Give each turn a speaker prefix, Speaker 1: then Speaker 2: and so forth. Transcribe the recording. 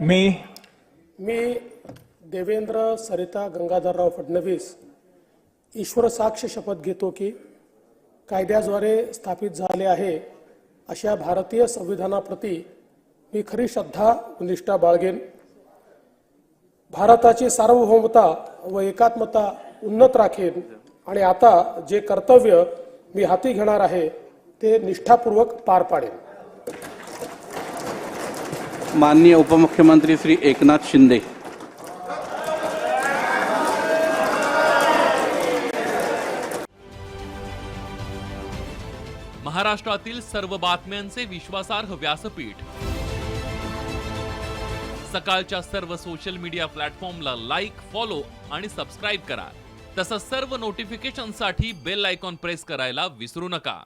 Speaker 1: मी
Speaker 2: मी देवेंद्र सरिता गंगाधरराव फडणवीस ईश्वर साक्ष शपथ घेतो की कायद्याद्वारे स्थापित झाले आहे अशा भारतीय संविधानाप्रती मी खरी श्रद्धा व निष्ठा बाळगेन. भारताची सार्वभौमता व एकात्मता उन्नत राखेन आणि आता जे कर्तव्य मी हाती घेणार आहे ते निष्ठापूर्वक पार पाडेन.
Speaker 3: माननीय उपमुख्यमंत्री श्री एकनाथ शिंदे.
Speaker 4: महाराष्ट्रातील सर्व बातम्यांचे विश्वासार्ह व्यासपीठ. सकाळच्या सर्व सोशल मीडिया प्लॅटफॉर्मला लाईक फॉलो आणि सबस्क्राईब करा. तसंच सर्व नोटिफिकेशनसाठी बेल आयकॉन प्रेस करायला विसरू नका.